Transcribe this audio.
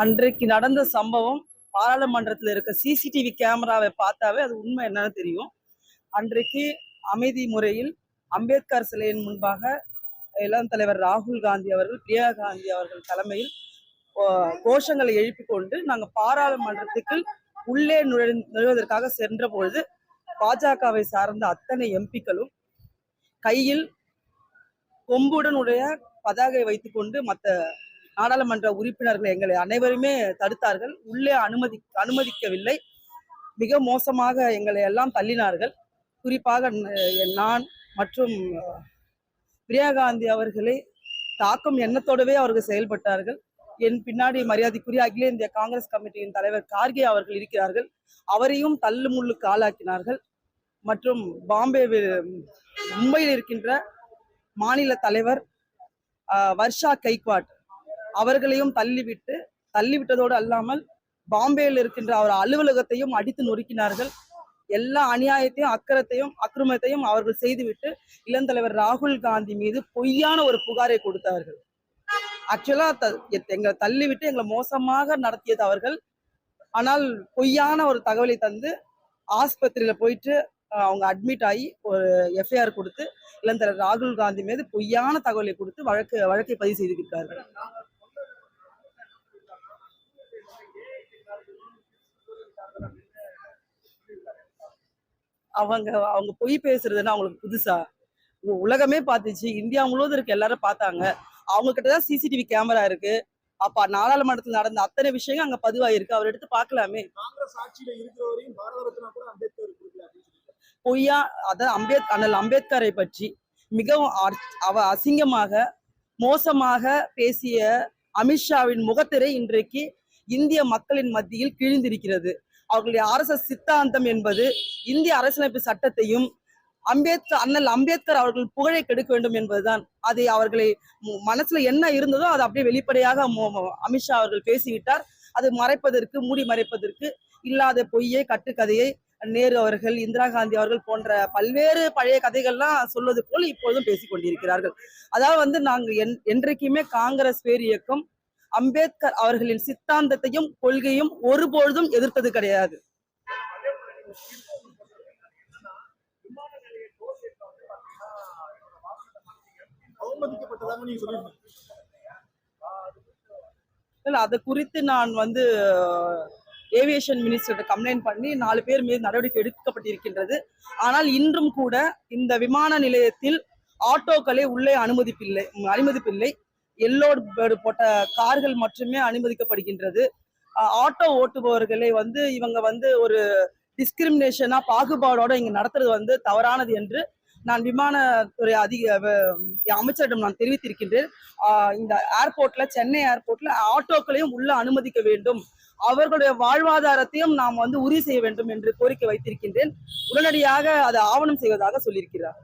அன்றைக்கு நடந்த சம்பவம் பாராளுமன்றத்தில் இருக்க சிசிடிவி கேமராவை பார்த்தாவே அது உண்மை என்னன்னு தெரியும். அன்றைக்கு அமைதி முறையில் அம்பேத்கர் சிலையின் முன்பாக இளம் தலைவர் ராகுல் காந்தி அவர்கள் பிரியா காந்தி அவர்கள் தலைமையில் கோஷங்களை எழுப்பி கொண்டு நாங்கள் பாராளுமன்றத்துக்கு உள்ளே நுழை நுழைவதற்காக சென்ற பொழுது பாஜகவை சார்ந்த அத்தனை எம்பிக்களும் கையில் கொம்புடனுடைய பதாகை வைத்துக்கொண்டு மற்ற நாடாளுமன்ற உறுப்பினர்கள் எங்களை அனைவருமே தடுத்தார்கள். உள்ளே அனுமதி அனுமதிக்கவில்லை. மிக மோசமாக எங்களை எல்லாம் தள்ளினார்கள். குறிப்பாக நான் மற்றும் பிரியா காந்தி அவர்களை தாக்கும் எண்ணத்தோடவே அவர்கள் செயல்பட்டார்கள். என் பின்னாடி மரியாதைக்குரிய அகில இந்திய காங்கிரஸ் கமிட்டியின் தலைவர் கார்கே அவர்கள் இருக்கிறார்கள். அவரையும் தள்ளு முள்ளுக்கு ஆளாக்கினார்கள் மற்றும் பாம்பே மும்பையில் இருக்கின்ற மாநில தலைவர் வர்ஷா கைக்வாட் அவர்களையும் தள்ளிவிட்டு தள்ளிவிட்டதோடு அல்லாமல் பாம்பேயில் இருக்கின்ற அவர் அலுவலகத்தையும் அடித்து நொறுக்கினார்கள். எல்லா அநியாயத்தையும் அக்கறத்தையும் அக்கிரமத்தையும் அவர்கள் செய்துவிட்டு இளந்தலைவர் ராகுல் காந்தி மீது பொய்யான ஒரு புகாரை கொடுத்தார்கள் ஆக்சுவலா எங்களை தள்ளிவிட்டு எங்களை மோசமாக நடத்தியது அவர்கள். ஆனால் பொய்யான ஒரு தகவலை தந்து ஆஸ்பத்திரியில போயிட்டு அவங்க அட்மிட் ஆகி ஒரு எஃப்ஐஆர் கொடுத்து இளந்தலைவர் ராகுல் காந்தி மீது பொய்யான தகவலை கொடுத்து வழக்கு வழக்கை பதிவு செய்திருக்கிறார்கள் அவங்க அவங்க பொய் பேசுறதுன்னா அவங்களுக்கு புதுசா? உலகமே பார்த்துச்சு. இந்தியா முழுவதும் இருக்க எல்லாரும் பார்த்தாங்க. அவங்க கிட்ட தான் சிசிடிவி கேமரா இருக்கு. அப்ப நாடாளுமன்றத்தில் நடந்த அத்தனை விஷயங்கள் அங்க பதிவாயிருக்கு. அவர் எடுத்து பார்க்கலாமே. பொய்யா அதாவது அம்பேத் அண்ணல் அம்பேத்கரை பற்றி மிகவும் அவ அசிங்கமாக மோசமாக பேசிய அமித்ஷாவின் முகத்திரை இன்றைக்கு இந்திய மக்களின் மத்தியில் கிழிந்திருக்கிறது. அவர்களுடைய ஆர்எஸ்எஸ் சித்தாந்தம் என்பது இந்திய அரசியலமைப்பு சட்டத்தையும் அம்பேத்கர் அண்ணல் அம்பேத்கர் அவர்கள் புகழை கெடுக்க வேண்டும் என்பதுதான். அதை அவர்களை மனசுல என்ன இருந்ததோ அதை அப்படியே வெளிப்படையாக அமித்ஷா அவர்கள் பேசிவிட்டார். அது மறைப்பதற்கு மூடி மறைப்பதற்கு இல்லாத பொய்யை கட்டுக்கதையை நேரு அவர்கள் இந்திரா காந்தி அவர்கள் போன்ற பல்வேறு பழைய கதைகள்லாம் சொல்வது போல் இப்போதும் பேசிக் கொண்டிருக்கிறார்கள் அதாவது வந்து நாங்கள் என் என்றைக்குமே காங்கிரஸ் பேர் இயக்கம் அம்பேத்கர் அவர்களின் சித்தாந்தத்தையும் கொள்கையும் ஒருபொழுதும் எதிர்த்தது கிடையாது. இல்ல அது குறித்து நான் வந்து ஏவியேஷன் மினிஸ்டர்கிட்ட கம்ப்ளைண்ட் பண்ணி நாலு பேர் மீது நடவடிக்கை எடுக்கப்பட்டிருக்கின்றது. ஆனால் இன்றும் கூட இந்த விமான நிலையத்தில் ஆட்டோக்களை உள்ளே அனுமதிப்பில்லை அனுமதிப்பில்லை. எல்லோடு பேர்டு போட்ட கார்கள் மட்டுமே அனுமதிக்கப்படுகின்றது. ஆட்டோ ஓட்டுபவர்களை வந்து இவங்க வந்து ஒரு டிஸ்கிரிமினேஷனா பாகுபாடோட இங்க நடத்துறது வந்து தவறானது என்று நான் விமானத்துறை அதிக அமைச்சரிடம் நான் தெரிவித்திருக்கின்றேன். இந்த ஏர்போர்ட்ல சென்னை ஏர்போர்ட்ல ஆட்டோக்களையும் உள்ள அனுமதிக்க வேண்டும். அவர்களுடைய வாழ்வாதாரத்தையும் நாம் வந்து உறுதி செய்ய வேண்டும் என்று கோரிக்கை வைத்திருக்கின்றேன். உடனடியாக அதை ஆவணம் செய்வதாக சொல்லியிருக்கிறார்.